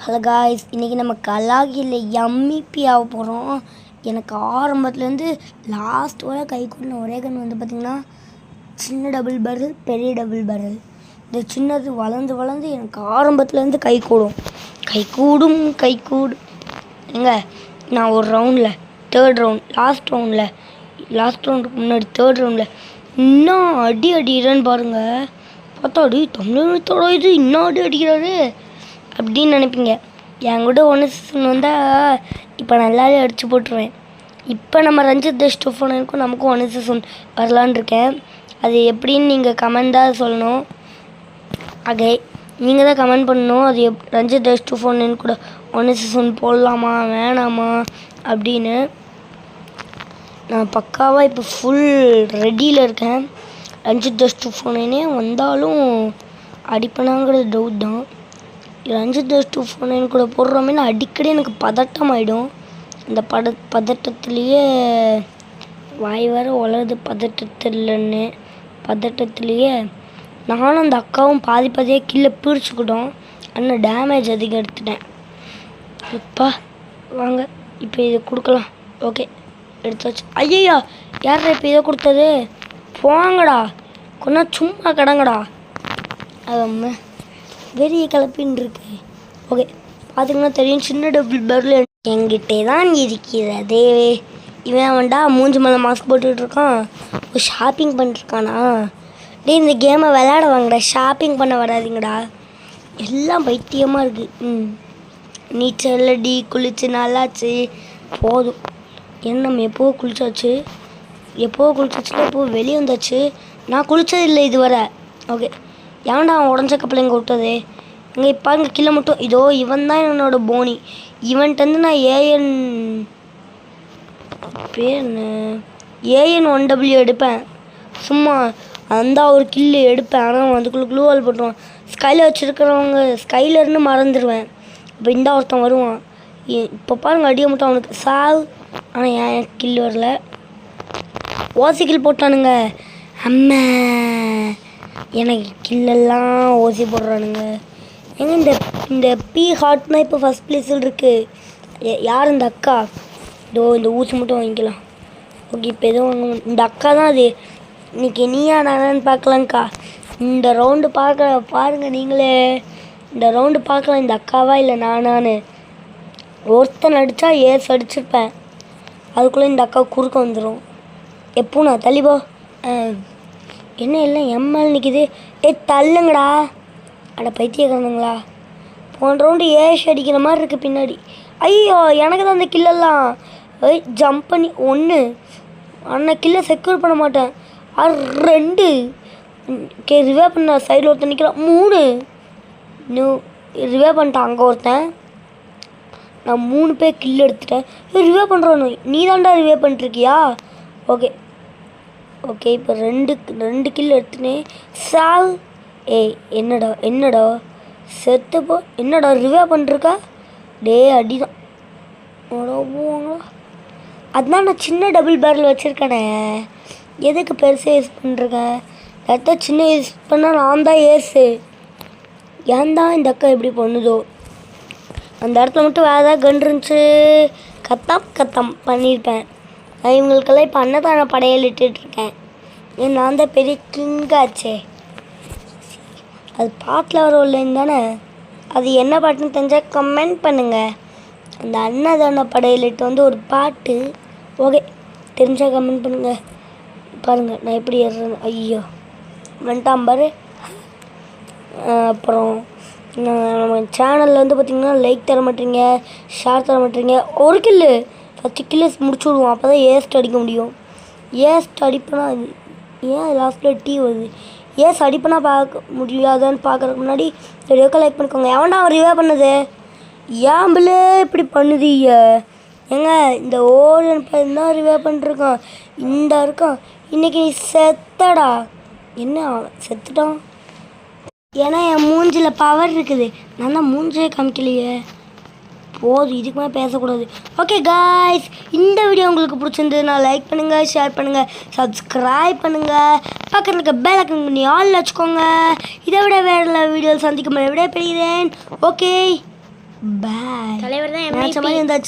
Hello guys இன்றைக்கி நம்ம கலாகியில் MEP ஆக போகிறோம் எனக்கு ஆரம்பத்துலேருந்து லாஸ்ட் வரை கை கூடின ஒரே கன் வந்து பார்த்திங்கன்னா சின்ன டபுள் பரல் பெரிய டபுள் பரல் இந்த சின்னது வளர்ந்து வளர்ந்து எனக்கு ஆரம்பத்துலேருந்து கை கூடும். கை கூடும் கை கூடும் எங்க நான் ஒரு ரவுண்டில் தேர்ட் ரவுண்ட் லாஸ்ட் ரவுண்டில் லாஸ்ட் ரவுண்டுக்கு முன்னாடி தேர்ட் ரவுண்டில் இன்னும் அடி அடிக்கிறேன்னு பாருங்கள் பார்த்தா அடி தமிழகத்தோட இது இன்னும் அடி அடிக்கிறாரு. அப்படின்னு நினைப்பீங்க. என் கூட ஒன்று சீசன் வந்தால் இப்போ நல்லாவே அடித்து போட்டுருவேன். இப்போ நம்ம ரஞ்சித் தேஷ் டூ ஃபோன் இருக்கும் நமக்கும் ஒன்று சீசன் வரலான்னு இருக்கேன். அது எப்படின்னு நீங்கள் கமெண்டாக சொல்லணும். அகை நீங்கள் தான் கமெண்ட் பண்ணணும். அது எப் ரஞ்சித் தேஷ் டூ ஃபோன் கூட ஒன்று சீசன் போடலாமா வேணாமா அப்படின்னு. நான் பக்காவாக இப்போ ஃபுல் ரெடியில் இருக்கேன். ரஞ்சித் தஸ் டூ ஃபோனே வந்தாலும் அடிப்பனாங்கிறது டவுட் தான். ரஞ்சித் தஸ் டூ நைன் கூட போடுறோமே அடிக்கடி எனக்கு பதட்டம் ஆகிடும் அந்த பட பதட்டத்துலேயே வாய் வர வளருது பதட்டத்தில்னு பதட்டத்துலேயே நானும் அந்த அக்காவும் பாதி பாதியாக கீழே பிரிச்சுக்கிட்டோம். ஆனால் டேமேஜ் அதிகம் எடுத்துட்டேன். அப்பா வாங்க இப்போ இதை கொடுக்கலாம். ஓகே எடுத்தாச்சு. ஐயையா யார் இப்போ இதை கொடுத்தது? போங்கடா. கொஞ்சம் சும்மா கிடங்கடா. அது வெறிய கலப்பின்னு இருக்கு ஓகே பார்த்தீங்கன்னா தெரியும் சின்ன டபுள் பர்ல என்கிட்டே தான் இருக்கிறதே. இவன் அவன்டா மூஞ்சி மேலே மாஸ்க் போட்டுட்டு இருக்கான் ஓ ஷாப்பிங் பண்ணிட்டுருக்கானா டேய் இந்த கேமை விளையாட வாங்கடா. ஷாப்பிங் பண்ண வராதீங்கடா. எல்லாம் பைத்தியமாக இருக்குது ம். நீச்சல் அடி குளிச்சு நல்லாச்சு. போதும். என்ன நம்ம எப்போ குளிச்சாச்சு? எப்போ குளிச்சாச்சுன்னா எப்போ வெளியே வந்தாச்சு? நான் குளிச்சது இல்லை இதுவரை. ஓகே ஏன்டா அவன் உடஞ்ச கப்பலை இங்கே விட்டது? இங்கே இப்போ இங்கே கீழே மட்டும். இதோ இவன் தான் என்னோட போனி. இவன்ட்டேருந்து நான் ஏஎன் பேர் என்ன? ஏஎன் ஒன் டபிள்யூ எடுப்பேன். சும்மா அந்த ஒரு கில்லு எடுப்பேன். ஆனால் அவன் அதுக்குள்ளே க்ளூவால் போட்டுருவான். ஸ்கையில் வச்சுருக்கிறவங்க ஸ்கைலர்னு மறந்துடுவேன் இப்போ இந்த ஒருத்தன் வருவான். இப்போ பாருங்க அடிய மட்டும் அவனுக்கு. சாவ் ஆனால் ஏன் கில் வரல? ஓசிக்கில் போட்டானுங்க. அம்மா. எனக்கு கில்லெல்லாம் ஓசி போடுறானுங்க. ஏங்க இந்த இந்த பி ஹாட்னா இப்போ ஃபஸ்ட் பிளேஸில் இருக்குது யார் இந்த அக்கா? இதோ இந்த ஊசி மட்டும் வாங்கிக்கலாம். ஓகே இப்போ எதுவும் வாங்க இந்த அக்கா தான் அது. இன்னைக்கு நீயா நானான்னு பார்க்கலாங்க்கா இந்த ரவுண்டு பார்க்க பாருங்கள் நீங்களே. இந்த ரவுண்டு பார்க்கலாம் இந்த அக்காவா இல்லை நானான்னு. ஒருத்தன் அடித்தா ஏஸ் அடிச்சிருப்பேன். அதுக்குள்ளே இந்த அக்கா குறுக்க வந்துடும் எப்போ நான் தள்ளிப்போ என்ன எல்லாம் எம்எல் நிற்கிது ஏ தள்ளுங்கடா. அட பைத்தியக்காரனுங்களா. போன ரவுண்டு ஏஷ் அடிக்கிற மாதிரி இருக்குது பின்னாடி. ஐயோ எனக்கு தான் அந்த கில்லெல்லாம் ஏய் ஜம்ப் பண்ணி ஒன்று அண்ணன் கில்லை செக்யூர் பண்ண மாட்டேன். ஆ ரெண்டு. கே ரிவே பண்ண சைடில் ஒருத்தன் நிற்கிறான் மூணு. நியூ ரிவே பண்ணிட்டான் அங்கே ஒருத்தன். நான் மூணு பேர் கில் எடுத்துட்டேன். ரிவே பண்ணுறோன்னு நீ தாண்டா ரிவே பண்ணிட்டுருக்கியா ஓகே ஓகே இப்போ ரெண்டு ரெண்டு கில் எடுத்துனேன் சால் ஏய் என்னடா என்னடா? செத்து போ என்னடா ரிவே பண்ணிருக்கா? டே அடிதான். போவாங்களா? அதுதான் அதான் நான் சின்ன டபுள் பேரல் வச்சுருக்கேனே. எதுக்கு பெருசாக யூஸ் பண்ணிருக்கேன் அடுத்த சின்ன யூஸ் பண்ணால் நான் தான் ஏசு ஏன் தான் இந்த அக்கா இப்படி பண்ணுதோ? அந்த இடத்துல மட்டும் வேறு ஏதாவது கன் இருந்துச்சு. கத்தாம் கத்தாம் பண்ணியிருப்பேன் இவங்களுக்கெல்லாம் இப்போ அன்னதான படையல் இட்டுட்ருக்கேன். ஏன் நான் தான் பெரிய கிங்காச்சே அது பாட்டில் வர இல்லைன்னு தானே. அது என்ன பாட்டுன்னு தெரிஞ்சால் கமெண்ட் பண்ணுங்கள் அந்த அன்னதான படையலிட்டு வந்து ஒரு பாட்டு. ஓகே தெரிஞ்சால் கமெண்ட் பண்ணுங்கள் பாருங்கள் நான் எப்படி ஏறுறேன் ஐயோ வந்துட்டான் பாரு. அப்புறம் நான் நம்ம சேனலில் வந்து பார்த்திங்கன்னா லைக் தர மாட்டீங்க ஷேர் தர மாட்டீங்க. ஒரு கில்லு ஃபஸ்ட்டு கில்லு முடிச்சு விடுவோம் அப்போ தான் ஏஸ்ட் அடிக்க முடியும். ஏஸ்ட் அடிப்பனா ஏன் லாஸ்ட்டில் டீ வருது? ஏஸ் அடிப்பனா பார்க்க முடியாதான்னு பார்க்குறதுக்கு முன்னாடி வீடியோக்கு லைக் பண்ணிக்கோங்க. எவன்டா அவன் ரிவே பண்ணுது? ஏன் இப்படி பண்ணுதீங்க? ஏங்க இந்த ஓரியன் பையன் தான் ரிவே பண்ணிருக்கான். இந்த இருக்கான் இன்னைக்கு நீ செத்தடா. என்ன அவன்? செத்துட்டான்? ஏன்னா என் மூஞ்சில் பவர் இருக்குது. நான் தான் மூஞ்சே காமிக்கலையே. போதும் இதுக்கு மேலே பேசக்கூடாது. ஓகே காய்ஸ் இந்த வீடியோ உங்களுக்கு பிடிச்சிருந்ததுன்னா லைக் பண்ணுங்கள் ஷேர் பண்ணுங்கள் சப்ஸ்கிரைப் பண்ணுங்கள் பக்கத்தில் இருக்க பெல் ஐக்கன் பண்ணி ஆல் வச்சுக்கோங்க. இதை விட வேறு வீடியோ சந்திக்கும் விட பெறுகிறேன் ஓகே பாய் தலைவர் தான் நினச்ச மாதிரி இருந்தாச்சு